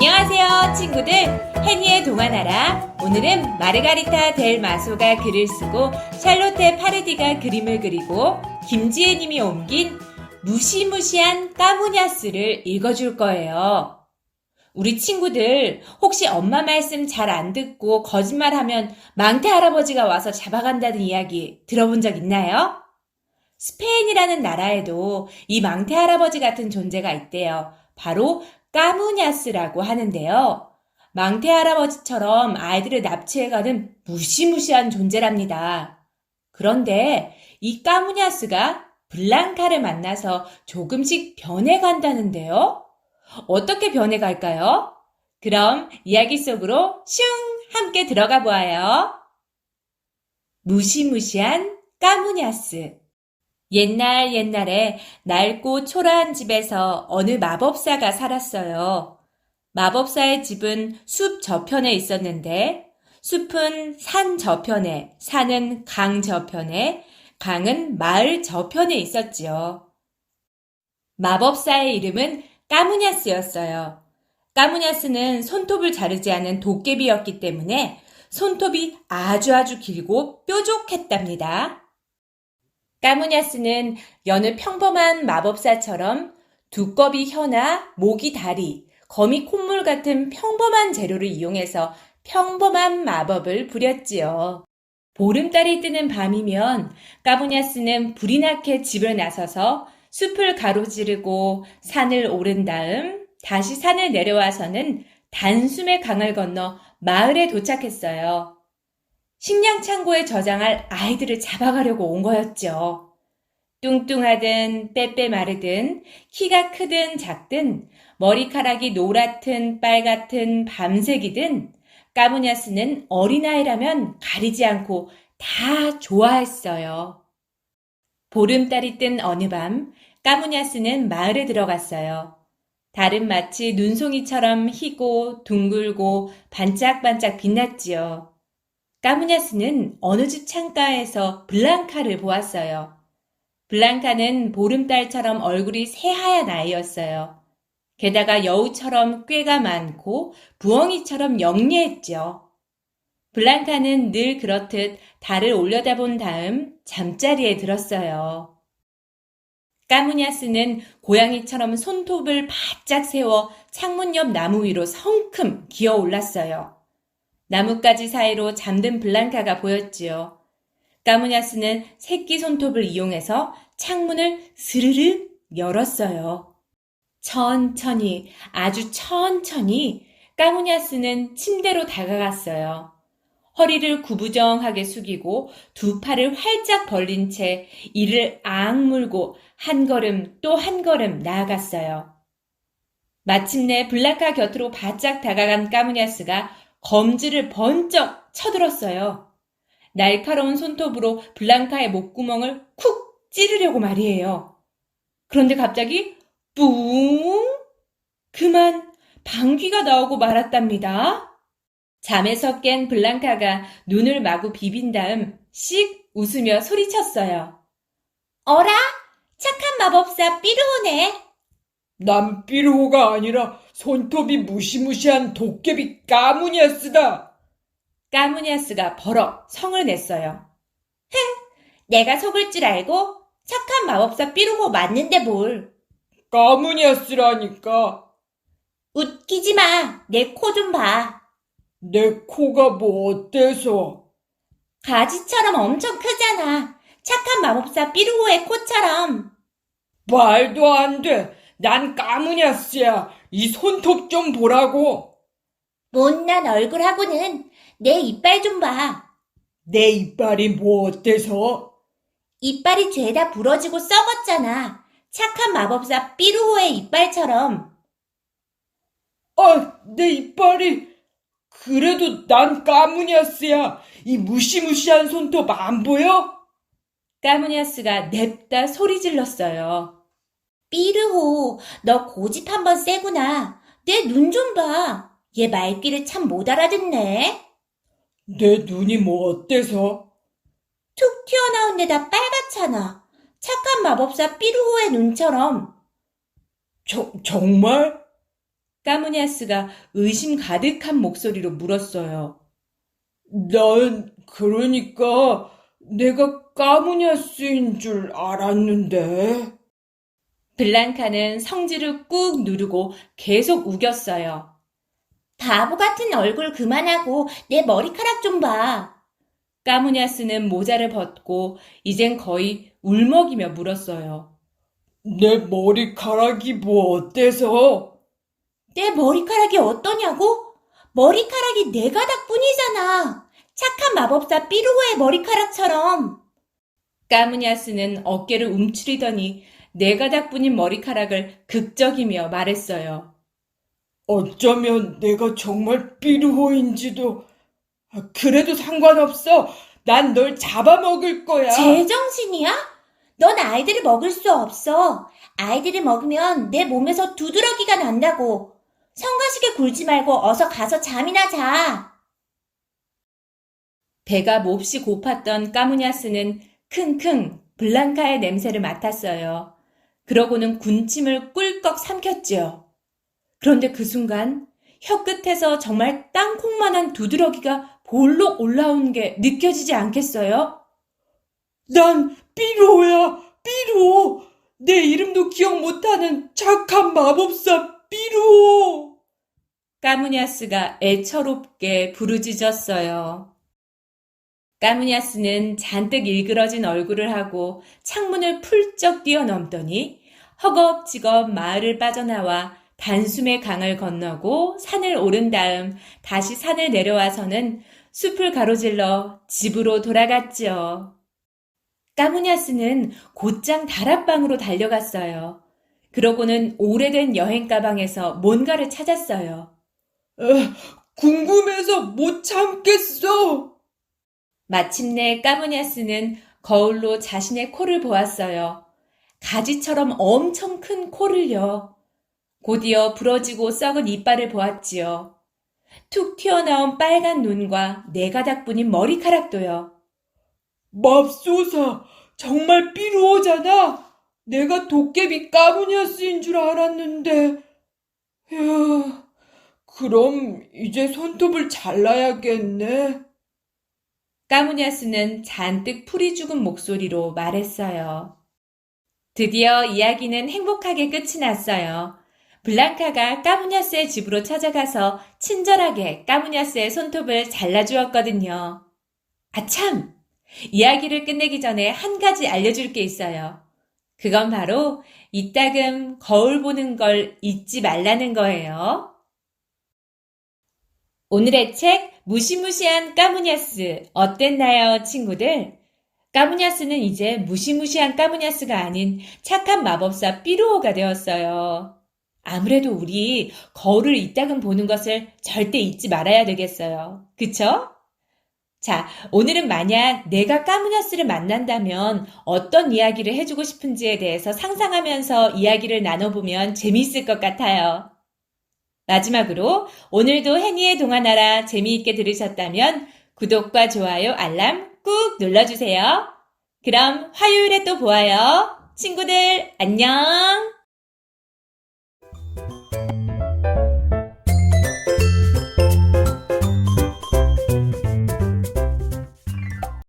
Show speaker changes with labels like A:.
A: 안녕하세요, 친구들. 해니의 동화나라. 오늘은 마르가리타 델 마소가 글을 쓰고 샬로테 파르디가 그림을 그리고 김지혜님이 옮긴 무시무시한 까무냐스를 읽어줄 거예요. 우리 친구들 혹시 엄마 말씀 잘 안 듣고 거짓말하면 망태 할아버지가 와서 잡아간다는 이야기 들어본 적 있나요? 스페인이라는 나라에도 이 망태 할아버지 같은 존재가 있대요. 바로 까무냐스라고 하는데요. 망태 할아버지처럼 아이들을 납치해가는 무시무시한 존재랍니다. 그런데 이 까무냐스가 블랑카를 만나서 조금씩 변해간다는데요. 어떻게 변해갈까요? 그럼 이야기 속으로 슝 함께 들어가 보아요. 무시무시한 까무냐스 옛날 옛날에 낡고 초라한 집에서 어느 마법사가 살았어요. 마법사의 집은 숲 저편에 있었는데 숲은 산 저편에, 산은 강 저편에, 강은 마을 저편에 있었지요. 마법사의 이름은 까무냐스였어요. 까무냐스는 손톱을 자르지 않은 도깨비였기 때문에 손톱이 아주 아주 길고 뾰족했답니다. 까무냐스는 여느 평범한 마법사처럼 두꺼비 혀나 모기 다리, 거미 콧물 같은 평범한 재료를 이용해서 평범한 마법을 부렸지요. 보름달이 뜨는 밤이면 까무냐스는 불이 나게 집을 나서서 숲을 가로지르고 산을 오른 다음 다시 산을 내려와서는 단숨에 강을 건너 마을에 도착했어요. 식량 창고에 저장할 아이들을 잡아가려고 온 거였죠. 뚱뚱하든 빼빼 마르든 키가 크든 작든 머리카락이 노랗든 빨갛든 밤색이든 까무냐스는 어린아이라면 가리지 않고 다 좋아했어요. 보름달이 뜬 어느 밤 까무냐스는 마을에 들어갔어요. 달은 마치 눈송이처럼 희고 둥글고 반짝반짝 빛났지요. 까무냐스는 어느 집 창가에서 블랑카를 보았어요. 블랑카는 보름달처럼 얼굴이 새하얀 아이였어요. 게다가 여우처럼 꾀가 많고 부엉이처럼 영리했죠. 블랑카는 늘 그렇듯 달을 올려다본 다음 잠자리에 들었어요. 까무냐스는 고양이처럼 손톱을 바짝 세워 창문 옆 나무 위로 성큼 기어 올랐어요. 나뭇가지 사이로 잠든 블랑카가 보였지요. 까무냐스는 새끼 손톱을 이용해서 창문을 스르르 열었어요. 천천히, 아주 천천히 까무냐스는 침대로 다가갔어요. 허리를 구부정하게 숙이고 두 팔을 활짝 벌린 채 이를 앙물고 한 걸음 또 한 걸음 나아갔어요. 마침내 블랑카 곁으로 바짝 다가간 까무냐스가 검지를 번쩍 쳐들었어요. 날카로운 손톱으로 블랑카의 목구멍을 쿡 찌르려고 말이에요. 그런데 갑자기 뿡! 그만 방귀가 나오고 말았답니다. 잠에서 깬 블랑카가 눈을 마구 비빈 다음 씩 웃으며 소리쳤어요. 어라? 착한 마법사 삐루오네.
B: 난 삐루호가 아니라 손톱이 무시무시한 도깨비 까무냐스다.
A: 까무냐스가 버럭 성을 냈어요. 흥! 내가 속을 줄 알고 착한 마법사 삐루호 맞는데 뭘.
B: 까무냐스라니까.
A: 웃기지 마. 내 코 좀 봐.
B: 내 코가 뭐 어때서?
A: 가지처럼 엄청 크잖아. 착한 마법사 삐루호의 코처럼.
B: 말도 안 돼. 난 까무냐스야. 이 손톱 좀 보라고.
A: 못난 얼굴하고는 내 이빨 좀 봐.
B: 내 이빨이 뭐 어때서?
A: 이빨이 죄다 부러지고 썩었잖아. 착한 마법사 삐루호의 이빨처럼.
B: 아, 내 이빨이. 그래도 난 까무냐스야. 이 무시무시한 손톱 안 보여?
A: 까무냐스가 냅다 소리 질렀어요. 삐르호, 너 고집 한번 세구나. 내 눈 좀 봐. 얘 말귀를 참 못 알아듣네.
B: 내 눈이 뭐 어때서?
A: 툭 튀어나온 데다 빨갛잖아. 착한 마법사 삐르호의 눈처럼.
B: 저, 정말?
A: 까무니아스가 의심 가득한 목소리로 물었어요.
B: 난 그러니까 내가 까무냐스인 줄 알았는데.
A: 블랑카는 성질을 꾹 누르고 계속 우겼어요. 바보 같은 얼굴 그만하고 내 머리카락 좀 봐. 까무냐스는 모자를 벗고 이젠 거의 울먹이며 물었어요.
B: 내 머리카락이 뭐 어때서?
A: 내 머리카락이 어떠냐고? 머리카락이 네 가닥뿐이잖아. 착한 마법사 삐루호의 머리카락처럼. 까무냐스는 어깨를 움츠리더니 네 가닥뿐인 머리카락을 극적이며 말했어요.
B: 어쩌면 내가 정말 삐르호인지도. 아, 그래도 상관없어. 난 널 잡아먹을 거야.
A: 제정신이야? 넌 아이들을 먹을 수 없어. 아이들을 먹으면 내 몸에서 두드러기가 난다고. 성가시게 굴지 말고 어서 가서 잠이나 자. 배가 몹시 고팠던 까무냐스는 킁킁 블랑카의 냄새를 맡았어요. 그러고는 군침을 꿀꺽 삼켰지요. 그런데 그 순간 혀끝에서 정말 땅콩만한 두드러기가 볼록 올라온 게 느껴지지 않겠어요?
B: 난 삐르호야, 삐르호. 내 이름도 기억 못하는 착한 마법사 삐르호.
A: 까무냐스가 애처롭게 부르짖었어요. 까무냐스는 잔뜩 일그러진 얼굴을 하고 창문을 풀쩍 뛰어넘더니 허겁지겁 마을을 빠져나와 단숨에 강을 건너고 산을 오른 다음 다시 산을 내려와서는 숲을 가로질러 집으로 돌아갔지요. 까무냐스는 곧장 다락방으로 달려갔어요. 그러고는 오래된 여행 가방에서 뭔가를 찾았어요.
B: 에, 궁금해서 못 참겠어.
A: 마침내 까무냐스는 거울로 자신의 코를 보았어요. 가지처럼 엄청 큰 코를요. 곧이어 부러지고 썩은 이빨을 보았지요. 툭 튀어나온 빨간 눈과 네 가닥뿐인 머리카락도요.
B: 맙소사, 정말 삐르호잖아. 내가 도깨비 까무냐스인 줄 알았는데. 휴, 그럼 이제 손톱을 잘라야겠네.
A: 까무냐스는 잔뜩 풀이 죽은 목소리로 말했어요. 드디어 이야기는 행복하게 끝이 났어요. 블랑카가 까무냐스의 집으로 찾아가서 친절하게 까무냐스의 손톱을 잘라주었거든요. 아참! 이야기를 끝내기 전에 한 가지 알려줄 게 있어요. 그건 바로 이따금 거울 보는 걸 잊지 말라는 거예요. 오늘의 책 무시무시한 까무냐스 어땠나요, 친구들? 까무냐스는 이제 무시무시한 까무냐스가 아닌 착한 마법사 삐루오가 되었어요. 아무래도 우리 거울을 이따금 보는 것을 절대 잊지 말아야 되겠어요. 그쵸? 자, 오늘은 만약 내가 까무냐스를 만난다면 어떤 이야기를 해주고 싶은지에 대해서 상상하면서 이야기를 나눠보면 재미있을 것 같아요. 마지막으로 오늘도 해니의 동화나라 재미있게 들으셨다면 구독과 좋아요, 알람 꾹 눌러주세요. 그럼 화요일에 또 보아요. 친구들, 안녕!